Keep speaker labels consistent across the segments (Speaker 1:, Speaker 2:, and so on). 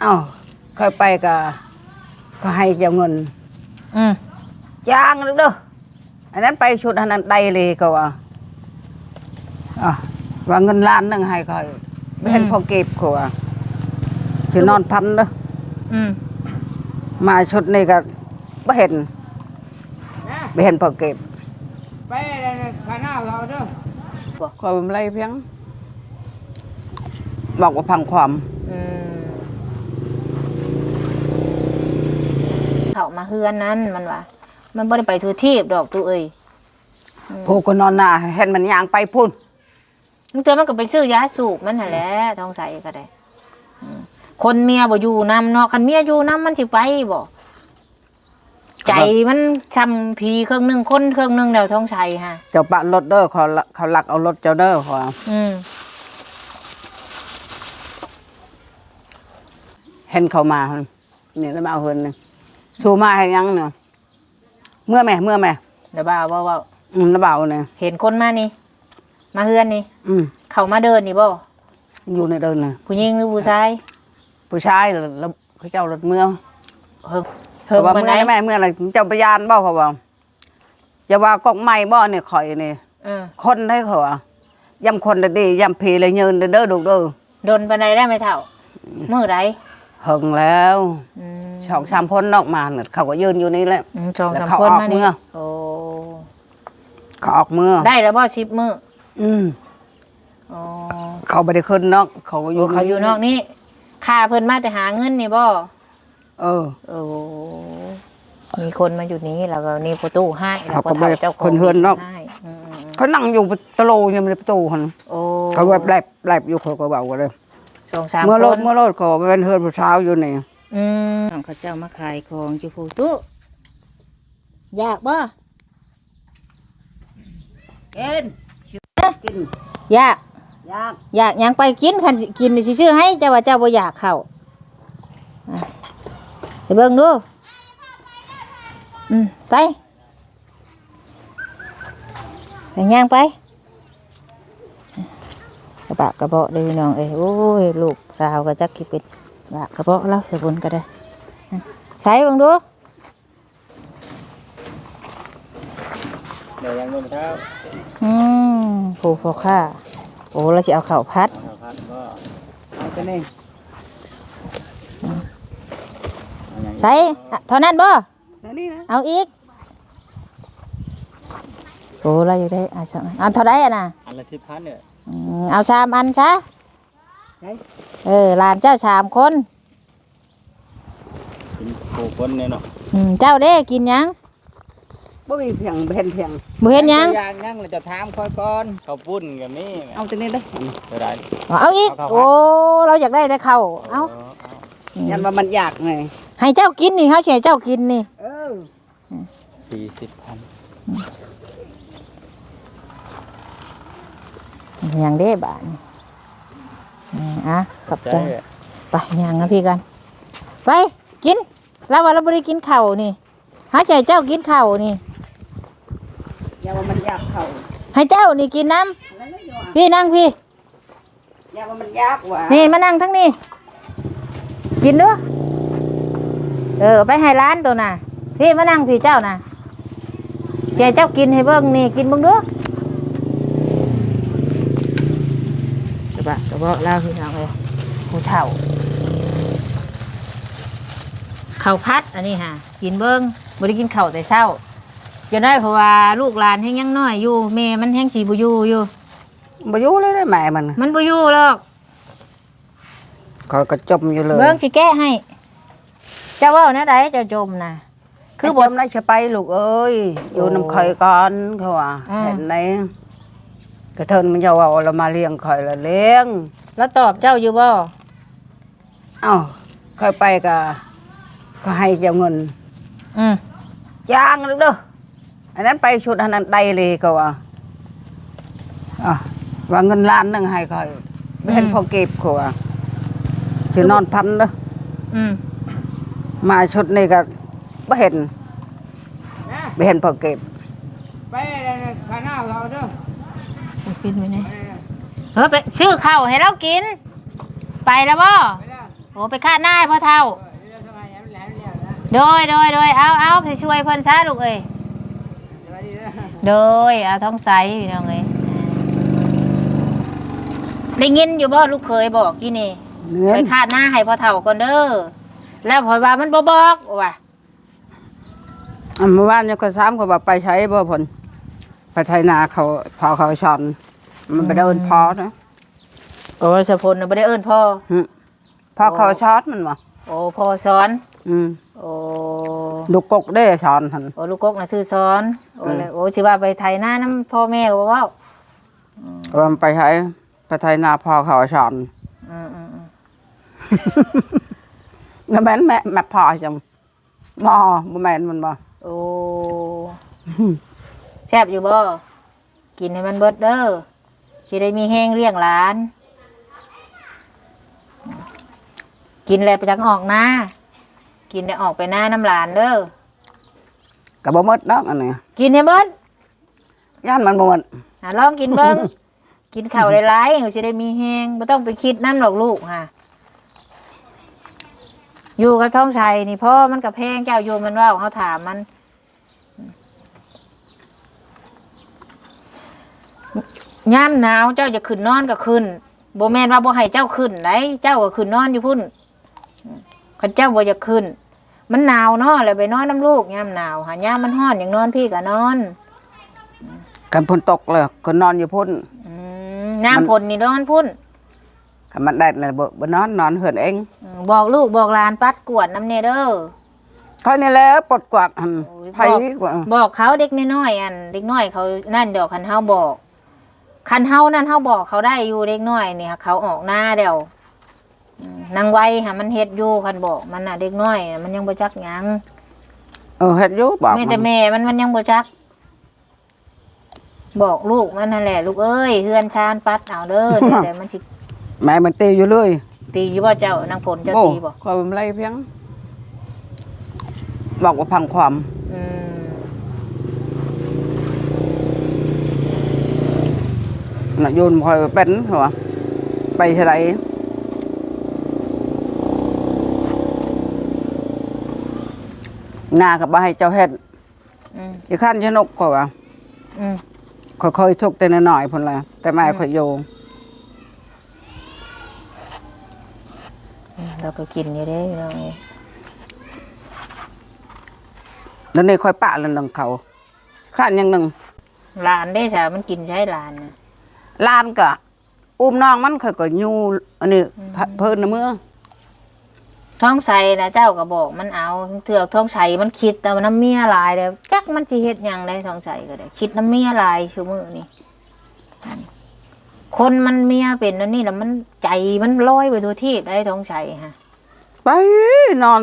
Speaker 1: เอ้าเคยไปก็ก็ให้เจ้าเงิน
Speaker 2: อืม
Speaker 1: จ้างนึกเด้ออันนั้นไปชุดอันนั้นได้เลยก็ว่าอะว่าเงินล้านหนึงให้คอยไม่เห็นพอเก็บเขาว่าจะนอนพันเด้อ
Speaker 2: อืม
Speaker 1: มาชุดนี้ก็ไม่เห็นไม่เห็นพอเก็บ
Speaker 3: ไปข้างหน้าเราเด้อ
Speaker 1: คอยอะไรเพียงบอกว่าพังความ
Speaker 2: อืมเข้า มาเฮือนนั้นมันว่ามันบ่ได้ไปทั่วทีบดอกตู้เอ้ย
Speaker 1: ผู้ก็นอนหน้าเห็นมันยางไปพุ่น
Speaker 2: มันเตือนมันก็ไปซื้อยาสูบมันนั่นแหละท้องใสก็ได้อืมคนเมียบ่อยู่นำเนาะคันเมียอยู่นำมันสิไปบ่ใจมันช้ำผีเครื่องหนึงคนเครื่องหนึงแล้วท้องใสฮะ
Speaker 1: เจ้าปะรถเด้อเขาละเขาลักเอารถเจ้าเด้อเขาว่า
Speaker 2: อืม
Speaker 1: เห็นเขามาเนี่ยแล้วมาเอาเฮินนึง ชูมาให้ยังเนาะเมื่อแม่เมื่อแม่
Speaker 2: เดี๋ยวบ่าวว่าว่า
Speaker 1: อืมแล้วเบาเนี่ย
Speaker 2: เห็นคนมานี่ มาเฮือนนี่
Speaker 1: อืม
Speaker 2: เขามาเดินนี่บ่
Speaker 1: อยู่ในเดินน่ะ
Speaker 2: ผู้หญิงหรือผู้ชาย
Speaker 1: ผู้ชายแล้วเขาเจ้ารถเมื่อ
Speaker 2: เฮิง
Speaker 1: เขาว่า
Speaker 2: เมื่
Speaker 1: เมื่
Speaker 2: อ
Speaker 1: อ
Speaker 2: ไห
Speaker 1: แม่เมื่ออะไรเจ้าพยานบ่เขาว่าอย่าว่ากอกไม้บ่เนี่ยข่อยนี่
Speaker 2: เออ
Speaker 1: คนได้เขาว่ายำคนได้ดียำผีเลยยืนเด้อดูเด้อ
Speaker 2: โดนปานใดได้ไหมเท่ามื้อใด
Speaker 1: เฮิงแล้ว
Speaker 2: อืม
Speaker 1: สองสามพ้นนอกมาเนี่ยเขาก็ยืนอยู่นี่แหละ
Speaker 2: อืมสอง
Speaker 1: แล้ว
Speaker 2: สาม
Speaker 1: เขา
Speaker 2: คน
Speaker 1: ออก
Speaker 2: มานี่
Speaker 1: เมื่อ
Speaker 2: โอ้
Speaker 1: เขาออกเมื่อ
Speaker 2: ได้แล้วบ่สิบมื้อ
Speaker 1: อืม
Speaker 2: อ๋อ
Speaker 1: เขาไม่ได้ขึ้นนอก เขาก็อ
Speaker 2: อยู่ยู่เขาอยู่นอกนี่ค่าเพิ่นมาแต่หาเงินนี่บ่
Speaker 1: เออ
Speaker 2: โอ้มีคนมาอยู่นี้แล้วก็นี่ประตูให้แล้ว
Speaker 1: เขาก็บ่ได้
Speaker 2: เจ้าข
Speaker 1: คนเฮือนนอก
Speaker 2: ให้อืม
Speaker 1: เขานั่งอยู่ตะโลยังไม่ได้ประตูหัน
Speaker 2: ๆโอ้
Speaker 1: เขาแบบแลบแลบอยู่เขาก็เบากันเลย
Speaker 2: สองสาม
Speaker 1: เมื่อ
Speaker 2: ค
Speaker 1: โลด
Speaker 2: น
Speaker 1: เมื่อโลดเขาเป็นเฮือนผู้เช้าอยู่นี่
Speaker 2: อืมเขาเจ้ามาขายของอยู่ผู้ตู้อยากบ่
Speaker 1: กินกิน
Speaker 2: อยาก
Speaker 1: ยาก
Speaker 2: อยากหยังไปกินคันสิกินนี่สิชื่อให้เจ้าว่าเจ้าบ่อยากเข้าอะไปเบิ่งดูอืมไปไปย่างไป กระบะกระเบาะเลยพี่น้องเอ้ยโอ้ยลูกสาวก็จักคิดเป็นบะกระเบาะแล้วสบุนก็ได้อะใช้เบิ่งดู
Speaker 3: เดี๋ยวยังลงเท้า
Speaker 2: อืมผู้พ่อค้าโอ้เราสิเอาข้าวพัด
Speaker 3: เอาพันก็
Speaker 1: เอากันเอง
Speaker 2: ใช้อะเท่านั้นบ่
Speaker 1: แล้วนี่นะ
Speaker 2: เอาอีกโอ้เราอยู่ได้อะสองอันเท่าไรอะนะ
Speaker 3: อันละสิบพันเนี่ย
Speaker 2: อืมเอาสามอันซะเออหลานเจ้าสามคน
Speaker 3: กินโคคนเนี่ยเนาะ
Speaker 2: อืมเจ้าเด้กินหยัง
Speaker 1: บ่มีเพียงเห็นเพียง
Speaker 2: บ่เห็นหยัง
Speaker 3: ยังยังเราจะถามค่อยก่อนเขาวปุ้นกับนี่
Speaker 1: เอาตัวนี้ได้อ
Speaker 3: เท่าไหร
Speaker 2: เอาอีก
Speaker 3: เอาเข้า
Speaker 2: โอ้เราอยากได้แต่เขาวเอาอืม
Speaker 1: ยันว่ามันยากไง
Speaker 2: ให้เจ้ากินนี่เขาสิให้เจ้ากินนี่
Speaker 1: เออ
Speaker 3: สี่สิบพัน
Speaker 2: หยังเด้บาดนี่อืมอะขอบใจ
Speaker 3: ใจ
Speaker 2: ไปย่างนะพี่กัน ไปกินเราว่าเราไม่ได้กินข้าวนี่หาใจเจ้ากินข้าวนี่
Speaker 1: อย่าว่ามันยากเขา
Speaker 2: ให้เจ้านี่กินน้
Speaker 1: อะไรนะโยำ
Speaker 2: พี่นั่งพี่
Speaker 1: อย่าว่ามันยากว่ะ
Speaker 2: นี่มานั่งทั้งนี้กินด้วยเออไปให้ร้านตัวน่ะพี่มานั่งพี่เจ้าน่ะเจ้าเจ้ากินให้เบิ่งนี่กินเบิ่งด้วยกระ บะกระเบาะเล่าพี่น้องเลยผู้เฒ่าข้าวพัดอันนี้ฮะกินเบิ่งบ่ได้กินข้าวแต่เช้าจะได้เพราะว่าลูกหลานแห้งยังน้อยอยู่แม่มันแห้งสีบ่อยู่อยู่
Speaker 1: บ่อยู่เลยได้แม่มัน
Speaker 2: มันบ่อยู่หรอก
Speaker 1: เขาก็จมอยู่เลย
Speaker 2: เบิ่งสิแก้ให้เจ้าเว่าแนะใดเจ้าจมนะคื
Speaker 1: คืออ
Speaker 2: บ่
Speaker 1: บ่ได้จะไปลูกเอ้ยอยู่น้ำข่อยก่อนเขาว่า
Speaker 2: อ่า
Speaker 1: เห็นไหน กระเทินมันจะว่าเรามาเลี้ยงข่อยละเลี้ยง
Speaker 2: แล้วตอบเจ้าอยู่บ่
Speaker 1: เอ้าเคยไปก็ก็ให้เจ้าเงิน
Speaker 2: อืม
Speaker 1: จ้างนึกเด้ออันนั้นไปชุดอันนั้นได้เลยก็ว่าอะว่าเงินล้านหนึงให้ข่อยไม่เห็นพอเก็บเขาว่าจะนอนพันเด้อ
Speaker 2: อืม
Speaker 1: มาชุดนี้ก็ไม่เห็นไม่เห็นพอเก็บ
Speaker 3: ไปข้างหน้าเราเด้อ
Speaker 2: ปิดไว้นี่เฮ้ยไปชื่อข้าวให้เรากิน ไปแล้วบ่
Speaker 3: ไปแล้ว
Speaker 2: โอ้ไปคาดหน้าให้พ่อเฒ่า
Speaker 3: เรื่องสมัยนั้นแล้วแล้วนะ
Speaker 2: โดยโดยโดยเอาเอาไปช่วยเพิ่นซะลูกเอ้ย
Speaker 3: สวัสดีนะ
Speaker 2: โดยเอาท้องใสพี่น้องเอ้ยได้ยินอยู่บ่ลูกเคยบอกกี่นี่
Speaker 1: เงิ
Speaker 2: ไป
Speaker 1: น
Speaker 2: คาดหน้าให้พ่อเฒ่าก่อนเด้อแล้วพอว่ามันบ่บอกว่ะ
Speaker 1: อันเมื่อวานเนี่ยก็ซ้ำก็ว่าไปใช้บ่ผลไปไทยนาเขาพอเขาชอน มันไปเดินพอนะ
Speaker 2: โอ้สะพลน่ะบ่ได้เอิ้นพ่อ
Speaker 1: หึพอเขาช็อตมันบ่
Speaker 2: โอ้พ่อสอน
Speaker 1: อืม
Speaker 2: โอ้
Speaker 1: ลูกกกได้ชอนหัน
Speaker 2: โอ้ลูกกกน่ะซื้อสอน โอ้
Speaker 1: อืม
Speaker 2: แล้วโอ้สิว่าไปไทยหน้านํพ่อแม่ก็บ่เว้า
Speaker 1: ว่ามันไปใช้ไปไทยนาพอเขาชอน
Speaker 2: อืมอืมอืม
Speaker 1: แล้วแม่นแม่แม่พอจังบ่บ่แม่นมันบ่
Speaker 2: โอ้แซ่บอยู่บ่กินให้มันเบิดเด้อ สิได้มีแห้งเลี้ยงหลาน กินแล้วไปจังออกหน้า กินได้ออกไปหน้าน้ำหลานเด้อ
Speaker 1: ก็บ่หมดดอกอันนี้
Speaker 2: กินให้เบิด
Speaker 1: ย่านมันบ่หมด
Speaker 2: อะลองกินเบิ้งกินข้าวหลายๆก็สิได้มีแห้งบ่ต้องไปคิดน้ำหรอกลูกค่ะ อยู่กับท้องชัยนี่พ่อมันกับแพงเจ้าอยู่มันว่าเขาถามมัน ย่ามหนาวเจ้าจะขึ้นนอนก็ขึ้นโบแมนว่าบ่ให้เจ้าขึ้นไหนเจ้าก็ขึ้นนอนอยู่พุ่นคันเจ้าบ่จะขึ้น มันหนาวเนาะเลยไปนอนน้ำลูกย่ามหนาวหาย่ามมันห้อนอย่างนอนพี่ก็นอน
Speaker 1: กันฝนตกเลยก็นอนอยู่พุ่น
Speaker 2: อืมน้ำผลนี่นอนพุ่น
Speaker 1: คันมันได้แล้วบ่บ่นอนนอนเฮือนเอง
Speaker 2: อืมบอกลูกบอกหลานปัดกวดน้ำเนเด้อ
Speaker 1: ค่อยนี่แหล้วปลดกวาดหั่น
Speaker 2: โอ้ย
Speaker 1: ไผ
Speaker 2: บอก
Speaker 1: กว่า
Speaker 2: บอกเขาเด็กน้อยๆอัน เด็กน้อยเขานั่นเดี๋ยวคันเฮาบอก คันเฮานั่นเฮาบอกเขาได้อยู่เด็กน้อยเนี่ยเขาออกหน้าเดี๋ยวอืมนางไว้ค่ะมันเฮ็ดอยู่คันบอกมันน่ะเด็กน้อยน่ะมันยังบ่จักหยัง
Speaker 1: เออเฮ็ดอยู่บอก
Speaker 2: แม่
Speaker 1: มัน
Speaker 2: แต่แม่มันมันยังบ่จัก บอกลูกมันนั่นแหละลูกเอ้ยเฮือนชานปัดเอาเด้อเดี๋ยวแต่มันสิ
Speaker 1: แม่มันตีอยู่เลย
Speaker 2: ตีอยู่บ่เจ้านางผลเจ้า
Speaker 1: โอ้
Speaker 2: ตีบ่
Speaker 1: คอยมันไล่เพียง บอกว่าพังความ
Speaker 2: อืม
Speaker 1: น่ะโยนคอยเป็นเหรอไปเท่าไหรหน้ากับบ่ให้เจ้าเฮ็ด
Speaker 2: อืม
Speaker 1: อีขั้นชนกกว่า
Speaker 2: อืม
Speaker 1: ค่อยๆทุกแต่น้อยๆพุ่นละแต่แม่ค่อยโยง
Speaker 2: อืมเราก็กินอยู่เด้พี่น้องเอ้ย
Speaker 1: แล้วนี่ค่อยปะแล้วนึงเขาขั้นอยังหนึ่ง
Speaker 2: หลานได้จ้ะมันกินใช้หลานนะ
Speaker 1: ลานก็อุ้มน้องมันค่อยก็ยูอันนี้เพิ่นนะเมื่อ
Speaker 2: ท้องใสนะเจ้าก็บอกมันเอาเถือกท้องใสมันคิดแต่ว่าน้ำเมียหลายเลยจักมันสิเฮ็ดหยังได้ท้องใสก็ได้คิดน้ำเมียหลายชั่วมือนี่อืมคนมันเมียเป็นนั่นนี่แล้วมันใจมันลอยไปทั่วที่ได้ท้องใสฮะ
Speaker 1: ไปนอน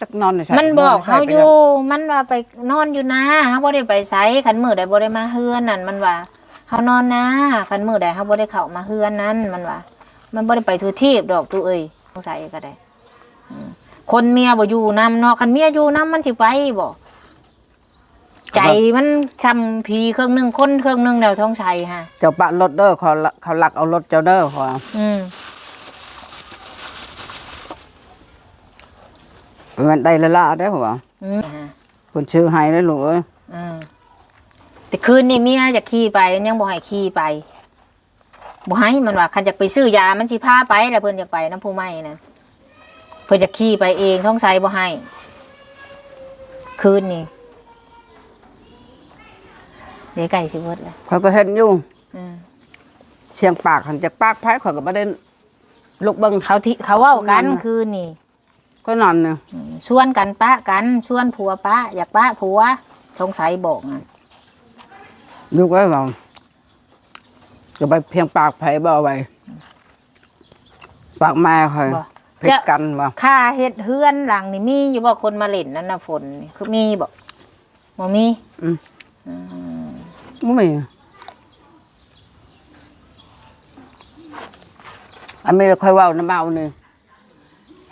Speaker 1: จักนอนใส่
Speaker 2: มันบอก
Speaker 1: นนใส่
Speaker 2: เขา
Speaker 1: ไป
Speaker 2: อยู่มันว่าไปนอนอยู่นะเขาบ่ได้ไปไสขันมือใดบ่ได้มาเฮือนนั่นมันว่า เขานอนนะขันมือใดเขาบ่ได้เข้ามาเฮือนนั้นมันว่ามันบ่ได้ไปทั่วที่ดอกตัวเอ้ยสงสัยก็ได้อืมคนเมียบ่อยู่นำเนาะคันเมียอยู่นำมันสิไปบ่ใจมันช้ำผีเครื่องหนึงคนเครื่องหนึงแล้วท้องใสฮะ
Speaker 1: เจ้าปะรถเด้อเขาละเขาลักเอารถเจ้าเด้อเขาว่า
Speaker 2: อืม
Speaker 1: มันได้ละละได้อเขาว่า
Speaker 2: อืมฮะ
Speaker 1: คนชื่อให้ได้อลูกเอ้ย
Speaker 2: อืม แต่คืนนี้เมียจะขี่ไปยังบ่ให้ขี่ไปบ่ให้มันว่าคันอยากไปซื้อยามันสิพาไปแล้วเพิ่นอยากไปน้ำผู้ไม้นะเพิ่นจะขี่ไปเองท้องไสบ่ให้คืนนี้เดี๋ยวไก่สิเบิดแล้ว
Speaker 1: เขาก็เห็นอยู่
Speaker 2: อืม
Speaker 1: เสียงปากหันจากปากไผเขาก็บ่ได้ลูกเบิ่ง
Speaker 2: เขาที่เขาเว้ากัน
Speaker 1: นั่นน่ะ
Speaker 2: คืนนี้
Speaker 1: ก็นอนเนี่ย
Speaker 2: อืมชวนกันปะกันชวนผัวปะอยากปะผัวสงสัยบอกอะ
Speaker 1: ลูกเอ้ยว่าจะไปเพียงปากไผบ่เอาไว้ปากแม่ค่อย
Speaker 2: บ่
Speaker 1: ผิดกันว่า
Speaker 2: ค่าเฮ็ดเฮือนหลังนี่มีอยู่บ่คนมาเล่นนั่นน่ะฝนนี่คือมีบ่บ่มี
Speaker 1: อืม
Speaker 2: อืม
Speaker 1: บ่มีอันนี้ค่อยเว้าน้ำเมานี่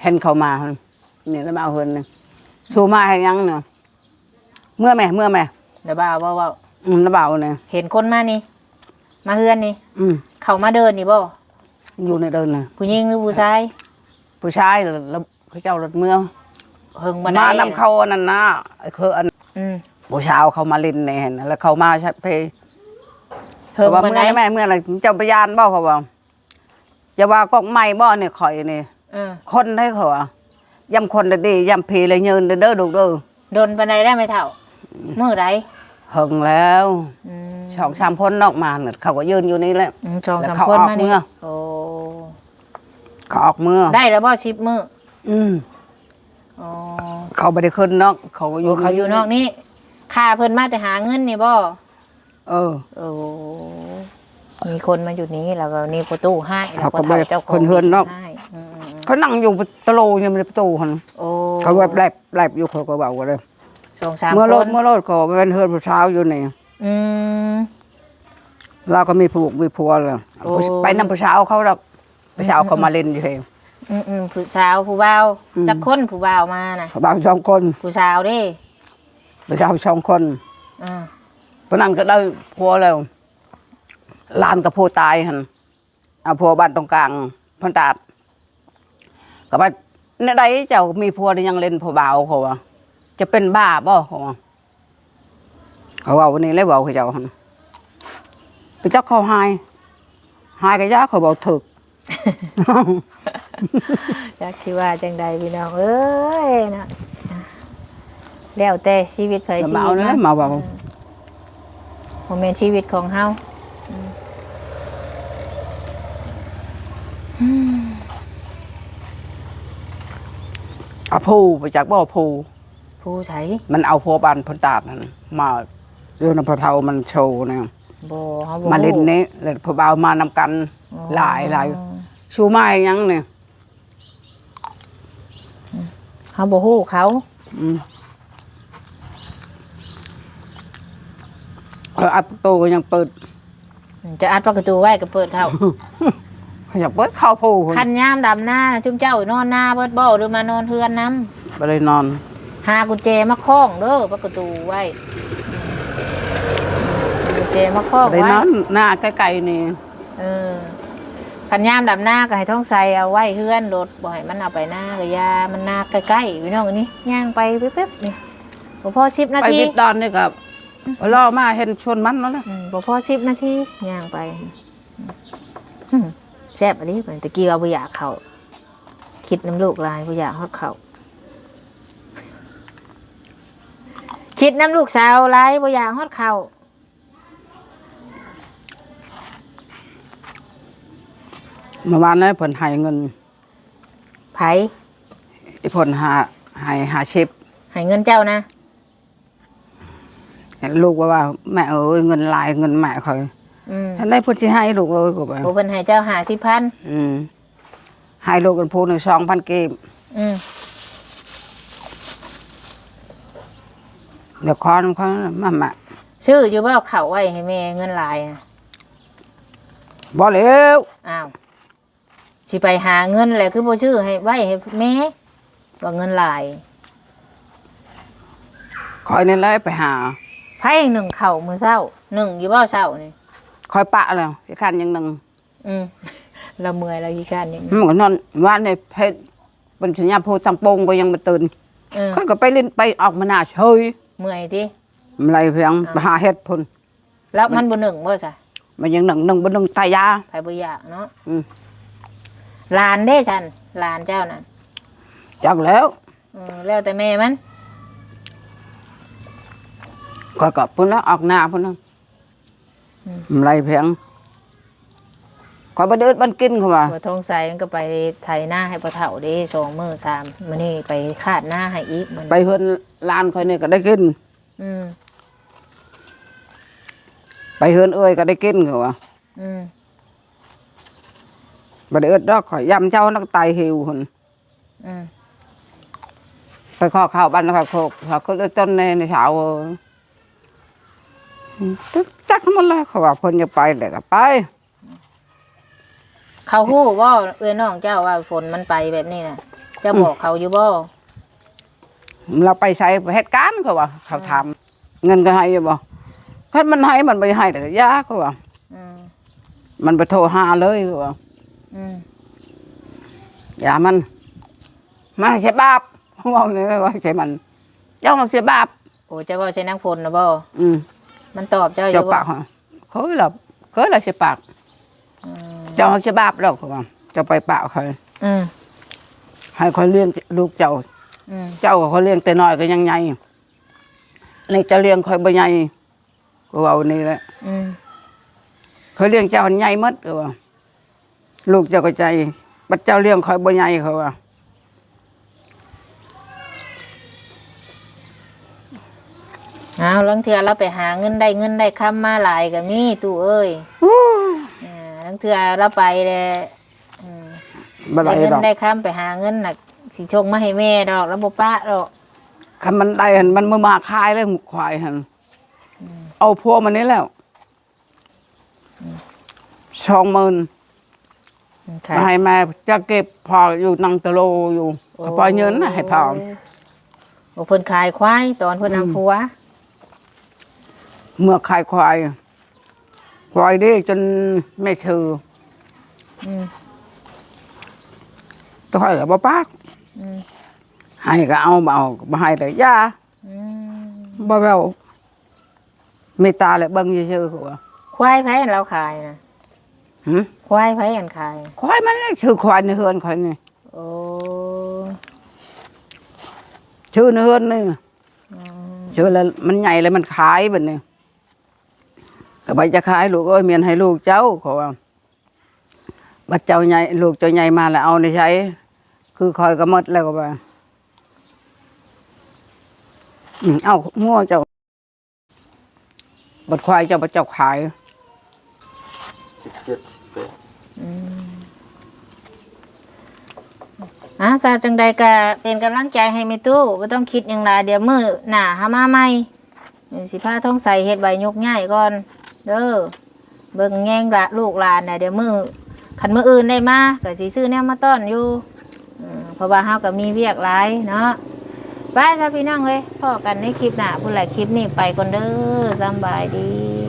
Speaker 1: เห็นเขามาหั่นนี่น้ำเมาเฮือนนี่ชูมาให้ยังเนี่ยเมื่อแม่เมื่อแม่
Speaker 2: เดี๋ยวบ่าวบ่เว้า
Speaker 1: อืมน้ำเมาเนี่ย
Speaker 2: เห็นคนมานี่ มาเฮือนนี่
Speaker 1: อืม
Speaker 2: เขามาเดินนี่บ่
Speaker 1: อยู่ในเดินน่ะ
Speaker 2: ผู้หญิงหรือผู้ชาย
Speaker 1: ผผู้ชายแล้วเขาเจ้ารถเมือง
Speaker 2: เฮิงมา
Speaker 1: มา
Speaker 2: ได้
Speaker 1: นำเขาอันนั้นนะไอ้คืออัน
Speaker 2: อืม
Speaker 1: ผู้ชาวเขามาลินในเห็นแล้วเขามาใช่เพ
Speaker 2: เฮิง
Speaker 1: ว่า
Speaker 2: มา
Speaker 1: เมื่อ
Speaker 2: ได้
Speaker 1: ไหร่แม่เมื่อไหร่เจ้าพยานบ่เขาว่าอย่าว่ากอกไม้บ่เนี่ยข่อยนี่
Speaker 2: เออ
Speaker 1: คนได้เขาว่ายำคนได้ดียำผีเลยยืนเด้อเด้อดูเด้อ
Speaker 2: โดนปานใดได้ไหมเท่ามื้อใด
Speaker 1: หึงแล้ว
Speaker 2: อืม
Speaker 1: สองสามคนนอกมาเนี่ยเขาก็ยืนอยู่นี่แหละ
Speaker 2: อืมสอง
Speaker 1: แล้ว
Speaker 2: สาม
Speaker 1: เขา
Speaker 2: คน
Speaker 1: ออก
Speaker 2: มานี่
Speaker 1: เมื่อ
Speaker 2: โอ้
Speaker 1: เขาออกเมื่อ
Speaker 2: ได้แล้วบ่ชิปมื้อ
Speaker 1: อืม
Speaker 2: อ๋อ
Speaker 1: เขาไม่ได้ขึ้นนอกเขาก็อ
Speaker 2: อยู่ยู่เขาอยู่นอกนี่ค่าเพิ่นมาแต่หาเงินนี่บ่
Speaker 1: เออ
Speaker 2: โอ้มีคนมาอยู่นี้แล้วก็นี่ประตูให้แล้ว
Speaker 1: เขาก็
Speaker 2: ก็
Speaker 1: ไม่ได้
Speaker 2: เจ้าของ
Speaker 1: คนเฮือนนอก
Speaker 2: ให้อืมอืม
Speaker 1: เขานั่งอยู่ตะโลยังไม่ได้ประตูหัน
Speaker 2: โอ้
Speaker 1: เขาแบบแลบแลบอยู่เขาก็บอกว่าเลย
Speaker 2: สองสาม
Speaker 1: เมื่อ
Speaker 2: ค
Speaker 1: โลด
Speaker 2: น
Speaker 1: เมื่อโลดก็เป็นเฮือนผู้เช้าอยู่นี่
Speaker 2: อืม
Speaker 1: เราก็มีผูกมีพัวเลย
Speaker 2: โอ้
Speaker 1: ไปนำผู้เช้าเขาเราผู้เช้าเขามาเล่นอยู่เอง
Speaker 2: อืมอืมผู้สาวผู้บ่าว
Speaker 1: อืม
Speaker 2: จักคนผู้บ่าวมาน่ะ
Speaker 1: บางสองคน
Speaker 2: ผู้สาวเด้
Speaker 1: ผู้เช้าสองคน
Speaker 2: อ่า
Speaker 1: เพราะนั้นก็ได้พัวแล้วหลานกับผู้ตายหันเอาพัวบ้านตรงกลางพันตาดก็ว่าในใดเจ้ามีพัวได้ยังเล่นผัวบ่าวเขาว่า จะเป็นบ้าบ่เขาว่าเขาว่าวันนี้เลยบอกเขาเจ้าหันไปเจ้าเขาหายหายก็ยาเขาบอกถึก
Speaker 2: จักสิว่าจังใดพี่น้องเอ้ยนะแล้วแต่ชีวิตไผ
Speaker 1: จะ
Speaker 2: ชี
Speaker 1: มา
Speaker 2: วิ
Speaker 1: เอา
Speaker 2: ต
Speaker 1: เนื้
Speaker 2: มั
Speaker 1: อนมาบอก
Speaker 2: บ่แม่นชีวิตของเฮา
Speaker 1: เอาผูไปจากบ่อผู
Speaker 2: ผู้ใช้
Speaker 1: มันเอาพัวบานพันตาดนั่นมาเรื่องพระเทามันโชว์เนี่ย
Speaker 2: บ่เฮาบ่
Speaker 1: มาเล่น
Speaker 2: รู้
Speaker 1: นี้แล้วพอเบามานำกัน
Speaker 2: อ๋อ
Speaker 1: หลายหลายชูไม้ยังเนี่ย
Speaker 2: เฮาบ่ฮู้เขา
Speaker 1: อืมเอออัดประตูก็ยังเปิด
Speaker 2: จะอัดประตูไว้ก็เปิดเข้า
Speaker 1: อยากเปิดเข้าผู
Speaker 2: คันยามดำหน้าน่ะจุมเจ้านอนหน้าเบิดบ่หรือมานอนเฮือนนํ
Speaker 1: ไปเลยนอน
Speaker 2: หากุญแจมาคล้องเด้อประตูไว้อืมหากุญแจมาคล้อง
Speaker 1: ไป
Speaker 2: ไว้
Speaker 1: นอนหน้าใกล้ๆนี่
Speaker 2: เออคันยามดำหน้าก็ให้ท้องใส่เอาไว้เฮือนรถบ่ให้มันเอาไปหน้าก็อยามันหน้าใกล้ๆพี่น้องอันนี้ย่างไปแป๊บๆนี่บ่พอ10นา
Speaker 1: ไป
Speaker 2: ที
Speaker 1: วิดดอนนี่กับล่อมาเห็นชวนมันแล้วนะ
Speaker 2: อืมบ่พอ10นาทีย่างไปอืมแซ่บอันนี้เหมือนตะกี้ว่าบ่อยากเข้าคิดน้ำลูกหลายบ่อยากฮอดเข้า คิดน้ำลูกสาวหลายบ่อยากฮอดเข้า
Speaker 1: เมื่อวานนี้ผลใหายเงิน
Speaker 2: ไผ
Speaker 1: ไอ้ผลหาใหายหาชิป
Speaker 2: ให้เงินเจ้านะ
Speaker 1: ลูกว่าว่าแม่เอ้ยเงินหลายเงินแม่คอย
Speaker 2: อืม
Speaker 1: ท่านได้พูดที่ให้ลูกเอ้ยก็ไป
Speaker 2: โอเพิ่นให้เจ้าหาสิพัน
Speaker 1: อืมให้ลูกกันพูดหนึ่งสองพันเกม
Speaker 2: อืม
Speaker 1: เดี๋ยวคอนเขามามา
Speaker 2: ชื่ออยู่บ่เขาไว้ให้แม่เงินหลายนะ
Speaker 1: บ่เร็ว
Speaker 2: อ้าวสิไปหาเงินแหละคือบ่ชื่อให้ไว้ให้แม่ว่าเงินหลาย
Speaker 1: คอยนี่เลยไปหา
Speaker 2: ไผหนึ่งเข่ามื้อเช้าหนึ่งอยู่บ่เช้านี่
Speaker 1: คอยปะแล้วที่คันยังหนึ่ง
Speaker 2: อืมเราเมื่อยเราขี้ข้านอย่างนี้
Speaker 1: มันก็นอนว่านในเพชรเป็นสัญญาโพสัมปงก็ยังมาตื่น
Speaker 2: เออ
Speaker 1: คอยก็ไปเล่นไปออกมาหน้าเฉย
Speaker 2: เมื่อยติ
Speaker 1: อะไรเพียงไปหาเฮ็ดพุ่น
Speaker 2: แล้วมันบ่หนึ่งบ่ซะ
Speaker 1: มันยังหนึ่งหนึ่งบนหนึ่งตายยา
Speaker 2: ไผบ่อยากเนาะ
Speaker 1: อืม
Speaker 2: หลานเด้ฉันหลานเจ้านั่น
Speaker 1: จักแล้ว
Speaker 2: เออแล้วแต่แม่มัน
Speaker 1: คอยก็พุ่นแล้วออกหน้าพุ่นแล้วอะไรเพียง คอยไปเดินบันกินเขาว่า
Speaker 2: บ่ทองใสมันก็ไปไถหน้าให้พ่อเฒ่าเด้สองมื้อสามมื้อนี้ไปคาดหน้าให้อีกมัน
Speaker 1: ไปเฮือนลานคอยนี่ก็ได้กิน
Speaker 2: อืม
Speaker 1: ไปเฮือนเอ้ยก็ได้กินเขาว่า
Speaker 2: อืม
Speaker 1: บ่ได้เอิดดอกข่อยยำเจ้านักไตหิวหุ่น
Speaker 2: อืม
Speaker 1: ไปขอข้าวบ้านแล้วก็โคกเขาก็เลยต้นในในเช้าตึ๊กจักมันเลยเขาว่าเพิ่นจะไปเลยก็ไป
Speaker 2: เขาฮู้บ่เอ้ยน้องเจ้าว่าฝนมันไปแบบนี้น่ะเจ้าบอกเขาอยู่บ่
Speaker 1: เราไปใช้เหตุการณ์เขาว่า เขาทำเงินก็ให้อยู่บ่คันมันให้มันไปให้แต่ก็ยาเขาว่า
Speaker 2: อืม
Speaker 1: มันไปโทรหาเลยเขาว่า
Speaker 2: อืม
Speaker 1: อย่ามันมาใช่บาปมองเลยว่าใช่มันเจ้ามาใช่บาป
Speaker 2: โอ้เจะว่าใช้นางพลนะบ่
Speaker 1: อืม
Speaker 2: มันตอบเจ้าอ
Speaker 1: เจ้า
Speaker 2: ยู่บ่
Speaker 1: ปากเหรอเขาหลับเขาหลับใช่ปาก
Speaker 2: อืม
Speaker 1: เจ้ามาใช่บาปแล้วเขาว่าเจ้าไปปากเขา
Speaker 2: อืม
Speaker 1: ให้เขาเลี้ยงลูกเจ้า
Speaker 2: อืม
Speaker 1: เจ้าก็เขาเลี้ยงแต่น้อยก็ยังไงนี่เจะเลี้ยงคอยบ่ใหญ่ก็ว่าวันนี้แหละ
Speaker 2: อืม
Speaker 1: เขาเลี้ยงเจ้าใหญ่หมดก็ว่าลูกเจ้าก็ใจบัดเจ้าเลี้ยงคอยบ่ใหญ่เขาว่า
Speaker 2: เอาลังเทื่อเราไปหาเงินได้เงินได้ค้ำมาหลายก็มีตู้เอ้ย
Speaker 1: อู้
Speaker 2: อ่าลังเทื่อเราไปเลยอืม
Speaker 1: บ่ได้
Speaker 2: ได้เงิน
Speaker 1: ดอก
Speaker 2: ได้ค้ำไปหาเงินน่ะสิชงมาให้แม่ดอกแล้วบ่ป้าดอก
Speaker 1: คันมันได้หันมันมามาคายเลยหุกควายหันเอาพวกมันนี้แล้วสองหมื่น
Speaker 2: ค่ะ
Speaker 1: มาให้แม่จะเก็บพออยู่นังตะโลอยู่ก็ปล่อยเงินนะให้พอ
Speaker 2: โอ้เพิ่นขายควายตอนเพิ่นนำผัว
Speaker 1: เมื่อขายควาย ควายดีจนไม่ชื่อ
Speaker 2: อืม
Speaker 1: ตัวค่อยกับป้าก
Speaker 2: อืม
Speaker 1: ให้ก็เอาบ่เอาบ่ให้เลยย่า
Speaker 2: อืม
Speaker 1: บ่เว้ามีตาเลยเบิ่งซื่อๆเขาว่า
Speaker 2: ควายไผอันเราขายนะ
Speaker 1: หึ
Speaker 2: ควายไผอันขาย
Speaker 1: ควายมันเลยชื่อควายในเฮือนข่อยนี่
Speaker 2: โอ้
Speaker 1: ชื่อในเฮือนนี่
Speaker 2: อืม
Speaker 1: ชื่อแล้วมันใหญ่แล้วมันขายบัดนี้ ก็ไปจะขายลูกเอ้ยเมียนให้ลูกเจ้าเขาว่าบัดเจ้าใหญ่ลูกเจ้าใหญ่มาแล้วเอาในใช้ คือคอยก็หมดแล้วก็ว่าเอาง่วเจ้าบัดควายเจ้าบัดเจ้าขาย
Speaker 4: สิบเจ็ดสิบแปด
Speaker 2: อะซาจังใดก็เป็นกำลังใจให้แม่ตู้บ่ต้องคิดหยังหลายเดี๋ยวมือหน้าหามาใหม่สิพาท้องใส่เฮ็ดใบยกง่ายก่อน เด้อเบิ่งแย่งละลูกหลานน่ะเดี๋ยวมือขันมืออื่นได้มาก็สิซื้อแนวมาต้อนอยู่อืมเพราะว่าเฮาก็มีเวียกหลายเนาะไปซะพี่น้องเอ้ยพ่อกันในคลิปหน้าผู้หลายคลิปนี้ไปก่อนเด้อสบายดี